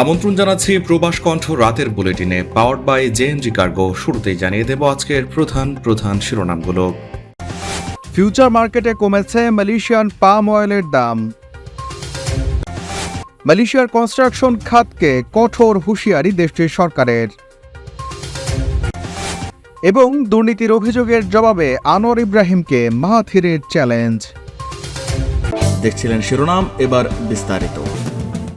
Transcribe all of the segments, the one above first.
আমন্ত্রণ জানাচ্ছি প্রবাস কণ্ঠ রাতের বুলেটিনে পাওয়ার বাই জেএনজি কার্গো শুরুতেই জানিয়ে দেব আজকের প্রধান প্রধান শিরোনামগুলো। ফিউচার মার্কেটে কমেছে মালয়েশিয়ান পাম অয়েলের দাম। মালয়েশিয়ার কনস্ট্রাকশন খাতকে কঠোর হুঁশিয়ারি দেশটির সরকারের। এবং দুর্নীতির অভিযোগের জবাবে আনোয়ার ইব্রাহিমকে মাহাথিরের চ্যালেঞ্জ দেখছিলেন শিরোনাম এবার বিস্তারিত।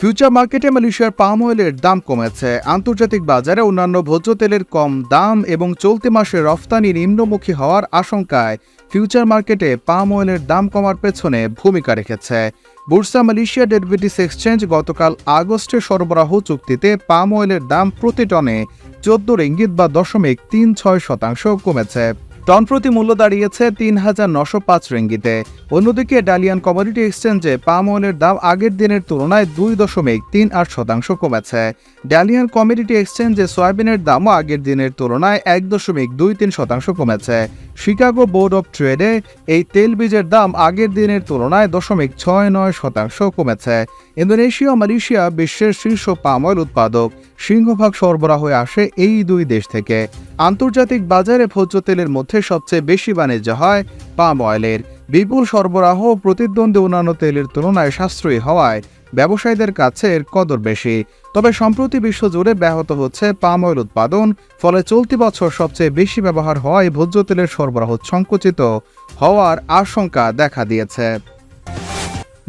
ফিউচার মার্কেটে মালয়েশিয়ার পাম অয়েলের দাম কমেছে। আন্তর্জাতিক বাজারে অন্যান্য ভোজ্য তেলের কম দাম এবং চলতি মাসে রফতানি নিম্নমুখী হওয়ার আশঙ্কায় ফিউচার মার্কেটে পাম অয়েলের দাম কমার পেছনে ভূমিকা রেখেছে। বুরসা মালয়েশিয়া ডেরিভেটিভস এক্সচেঞ্জ গতকাল আগস্টে সরবরাহ চুক্তিতে পাম অয়েলের দাম প্রতি টনে চোদ্দ রিঙ্গিত বা দশমিক তিন ছয় শতাংশ কমেছে। টন প্রতি মূল্য দাঁড়িয়েছে তিন হাজার নশো পাঁচ রেঙ্গিতে। অন্যদিকে ডালিয়ান কমোডিটি এক্সচেঞ্জে পাম অয়েলের দাম আগের দিনের তুলনায় দুই দশমিক তিন আট শতাংশ কমেছে। ডালিয়ান কমোডিটি এক্সচেঞ্জে সয়াবিনের দামও আগের দিনের তুলনায় এক দশমিক দুই তিন শতাংশ কমেছে। শিকাগো বোর্ড অব ট্রেডে এই তেল বীজের দাম আগের দিনের তুলনায় দশমিক ছয় নয় শতাংশ কমেছে। ইন্দোনেশিয়া ও মালয়েশিয়া বিশ্বের শীর্ষ পাম অয়েল উৎপাদক। সিংহভাগ সরবরাহ হয়ে আসে এই দুই দেশ থেকে। আন্তর্জাতিক বাজারে ভোজ্য তেলের মধ্যে সবচেয়ে বেশি বাণিজ্য হয় পাম অয়েলের। বিপুল সরবরাহ প্রতিদ্বন্দ্বী অন্যান্য তেলের তুলনায় সাশ্রয়ী হওয়ায় ব্যবসায়ীদের কাছে এর কদর বেশি। তবে সম্প্রতি বিশ্বজুড়ে ব্যাহত হচ্ছে পাম অয়েল উৎপাদন, ফলে চলতি বছর সবচেয়ে বেশি ব্যবহার হওয়ায় ভোজ্য তেলের সরবরাহ সংকুচিত হওয়ার আশঙ্কা দেখা দিয়েছে।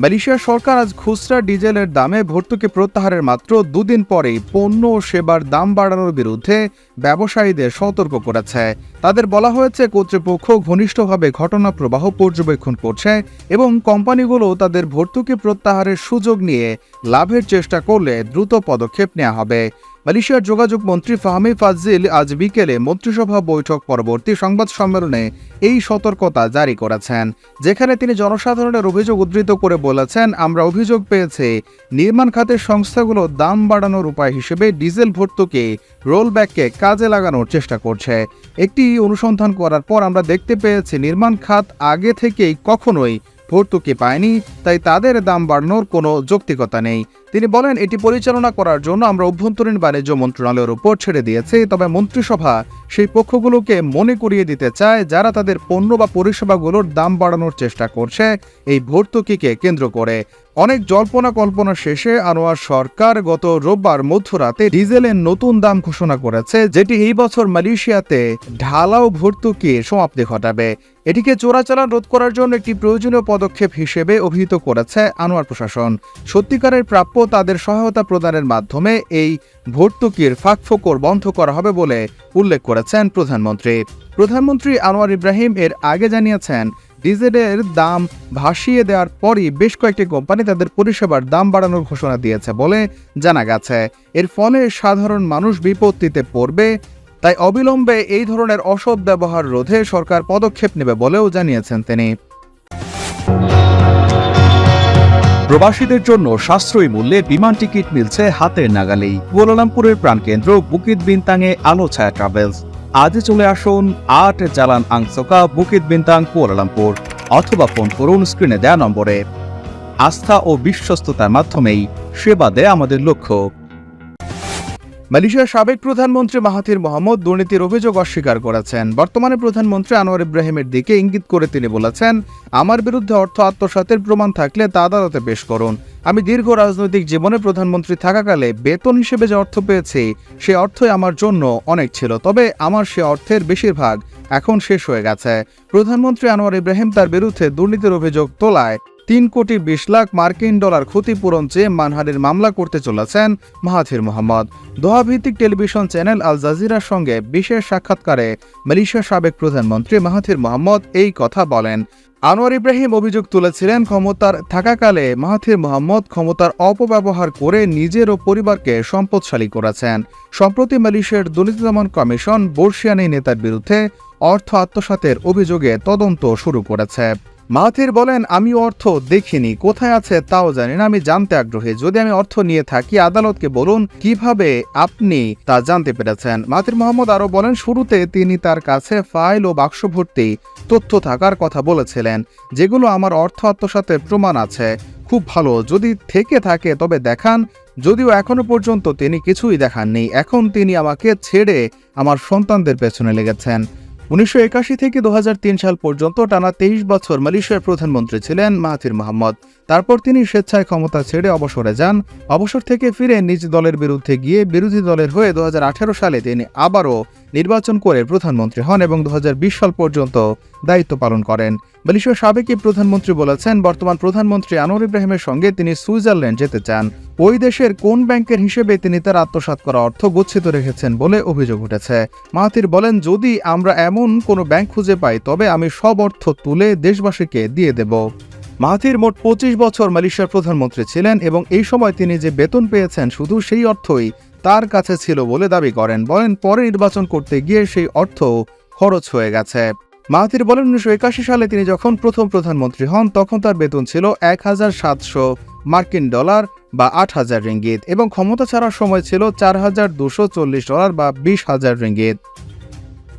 মালয়েশিয়ার সরকার আজ খুচরা ডিজেলের দামে ভর্তুকি প্রত্যাহারের মাত্র দুদিন পরেই পণ্য ও সেবার দাম বাড়ানোর বিরুদ্ধে ব্যবসায়ীদের সতর্ক করেছে। তাদের বলা হয়েছে, কর্তৃপক্ষ ঘনিষ্ঠভাবে ঘটনা প্রবাহ পর্যবেক্ষণ করছে এবং কোম্পানিগুলো তাদের ভর্তুকি প্রত্যাহারের সুযোগ নিয়ে লাভের চেষ্টা করলে দ্রুত পদক্ষেপ নেওয়া হবে। মালয়েশিয়ার যোগাযোগ মন্ত্রী ফাহমি ফাজিল আজ বিকেলে মন্ত্রিসভা বৈঠক পরবর্তী সংবাদ সম্মেলনে এই সতর্কতা জারি করেছেন, যেখানে তিনি জনসাধারণের অভিযোগ উদ্ধৃত করে বলেছেন, আমরা অভিযোগ পেয়েছি, নির্মাণ খাতের সংস্থাগুলো দাম বাড়ানোর উপায় হিসেবে ডিজেল ভর্তুকি রোলব্যাককে কাজে লাগানোর চেষ্টা করছে। একটি অনুসন্ধান করার পর আমরা দেখতে পেয়েছি, নির্মাণ খাত আগে থেকেই কখনোই ভর্তুকি পায়নি, তাই তাদের দাম বাড়ানোর কোনো যৌক্তিকতা নেই। তিনি বলেন, এটি পরিচালনা করার জন্য আমরা অভ্যন্তরীণ বাণিজ্য মন্ত্রণালয়ের উপর ছেড়ে দিয়েছি, তবে মন্ত্রিসভা সেই পক্ষগুলোকে মনে করিয়ে দিতে চায় যারা তাদের পণ্য বা পরিষেবাগুলোর দাম বাড়ানোর চেষ্টা করছে, এই ভর্তুকিকে কেন্দ্র করে। অনেক জল্পনা কল্পনা শেষে আনোয়ার সরকার গত রোববার মধ্যরাতে ডিজেলের নতুন দাম ঘোষণা করেছে, যেটি এই বছর মালয়েশিয়াতে ঢালাও ভর্তুকির সমাপ্তি ঘটাবে। এটিকে চোরাচালান রোধ করার জন্য একটি প্রয়োজনীয় পদক্ষেপ হিসেবে অভিহিত করেছে আনোয়ার প্রশাসন। সত্যিকারের প্রাপ্য তাদের সহায়তা প্রদানের মাধ্যমে এই ভর্তুকির ফাঁকফোকর বন্ধ করা হবে বলে উল্লেখ করেছেন প্রধানমন্ত্রী। প্রধানমন্ত্রী আনোয়ার ইব্রাহিম এর আগে জানিয়েছেন ডিজেলের দাম ভাসিয়ে দেওয়ার পরই বেশ কয়েকটি কোম্পানি তাদের পরিষেবার দাম বাড়ানোর ঘোষণা দিয়েছে বলে জানা গেছে। এর ফলে সাধারণ মানুষ বিপত্তিতে পড়বে, তাই অবিলম্বে এই ধরনের অসৎ ব্যবহার রোধে সরকার পদক্ষেপ নেবে বলেও জানিয়েছেন তিনি। প্রবাসীদের জন্য সাশ্রয়ী মূল্যে বিমান টিকিট মিলছে হাতের নাগালেই। কুয়ালালামপুরের প্রাণকেন্দ্র বুকিত বিনতাংয়ে আলো ছায়া ট্রাভেলস। আজ চলে আসুন আট Jalan Angsoka Bukit Bintang Kuala Lumpur, অথবা ফোন করুন স্ক্রিনে দেওয়া নম্বরে। আস্থা ও বিশ্বস্ততার মাধ্যমেই সেবা দেয় আমাদের লক্ষ্য। মালয়েশিয়ার সাবেক প্রধানমন্ত্রী মাহাথির মোহাম্মদ দুর্নীতির অভিযোগ অস্বীকার করেছেন। বর্তমানে প্রধানমন্ত্রী আনোয়ার ইব্রাহিমের দিকে ইঙ্গিত করে তিনি বলেছেন, আমার বিরুদ্ধে অর্থ আত্মসাতের প্রমাণ থাকলে তা আদালতে পেশ করুন। আমি দীর্ঘ রাজনৈতিক জীবনে প্রধানমন্ত্রী থাকাকালে বেতন হিসেবে যে অর্থ পেয়েছি, সে অর্থই আমার জন্য অনেক ছিল, তবে আমার সে অর্থের বেশিরভাগ এখন শেষ হয়ে গেছে। প্রধানমন্ত্রী আনোয়ার ইব্রাহিম তার বিরুদ্ধে দুর্নীতির অভিযোগ তোলায় তিন কোটি বিশ লাখ মার্কিন ডলার ক্ষতিপূরণ চেয়ে মানহানির মামলা করতে চলেছেন মাহাথির মোহাম্মদ। দোহা ভিত্তিক টেলিভিশন চ্যানেল আল জাজিরার সঙ্গে বিশেষ সাক্ষাৎকারে মালয়েশিয়ার সাবেক প্রধানমন্ত্রী মাহাথির মোহাম্মদ এই কথা বলেন। আনোয়ার ইব্রাহিম অভিযোগ তুলেছিলেন ক্ষমতার থাকাকালে মাহাথির মোহাম্মদ ক্ষমতার অপব্যবহার করে নিজের ও পরিবারকে সম্পদশালী করেছেন। সম্প্রতি মালয়েশিয়ার দুর্নীতি দমন কমিশন বর্ষিয়ান নেতার বিরুদ্ধে অর্থ আত্মসাতের অভিযোগে তদন্ত শুরু করেছে। মাহাথির বলেন, আমি অর্থ দেখিনি, কোথায় আছে তাও জানি না। আমি জানতে আগ্রহী। যদি আমি অর্থ নিয়ে থাকি, আদালতকে বলুন কীভাবে আপনি তা জানতে পেরেছেন? মাহাথির মোহাম্মদ আরও বলেন, শুরুতে তিনি তার কাছে ফাইল ও বাক্স ভর্তি তথ্য থাকার কথা বলেছিলেন, যেগুলো আমার অর্থ আত্মসাতের প্রমাণ আছে। খুব ভালো, যদি থেকে থাকে তবে দেখান। যদিও এখনও পর্যন্ত তিনি কিছুই দেখাননি, এখন তিনি আমাকে ছেড়ে আমার সন্তানদের পেছনে লেগেছেন। উনিশশো একাশি থেকে দু হাজার তিন সাল পর্যন্ত টানা তেইশ বছর মালয়েশিয়ার প্রধানমন্ত্রী ছিলেন মাহাথির মোহাম্মদ। তারপর তিনি স্বেচ্ছায় ক্ষমতা ছেড়ে অবসরে যান। অবসর থেকে ফিরে নিজ দলের বিরুদ্ধে গিয়ে বিরোধী দলের হয়ে দুহাজার আঠেরো সালে তিনি আবারও নির্বাচন করে প্রধানমন্ত্রী হন এবং দু হাজার বিশ সাল পর্যন্ত দায়িত্ব পালন করেন। মালয়েশিয়ার সাবেক প্রধানমন্ত্রী বলেছেন, বর্তমান প্রধানমন্ত্রী আনোয়ার ইব্রাহিমের সঙ্গে তিনি সুইজারল্যান্ড যেতে চান। ওই দেশের কোন ব্যাংকের হিসেবে তিনি তার আত্মসাৎ করা অর্থ গচ্ছিত রেখেছেন বলে অভিযোগ উঠেছে। মাহাতির বলেন, যদি আমরা এমন কোনো ব্যাংক খুঁজে পাই, তবে আমি সব অর্থ তুলে দেশবাসীকে দিয়ে দেব। মাহাথির মোট পঁচিশ বছর মালয়েশিয়ার প্রধানমন্ত্রী ছিলেন এবং এই সময় তিনি যে বেতন পেয়েছেন, শুধু সেই অর্থই তার কাছে ছিল বলে দাবি করেন। বলেন, পরে নির্বাচন করতে গিয়ে সেই অর্থ খরচ হয়ে গেছে। মাহাথির বলেন উনিশশো একাশি সালে তিনি যখন প্রথম প্রধানমন্ত্রী হন, তখন তার বেতন ছিল এক হাজার সাতশো মার্কিন ডলার বা আট হাজার রিঙ্গিত এবং ক্ষমতা ছাড়ার সময় ছিল চার হাজার দুশো চল্লিশ ডলার বা বিশ হাজার রিঙ্গিত।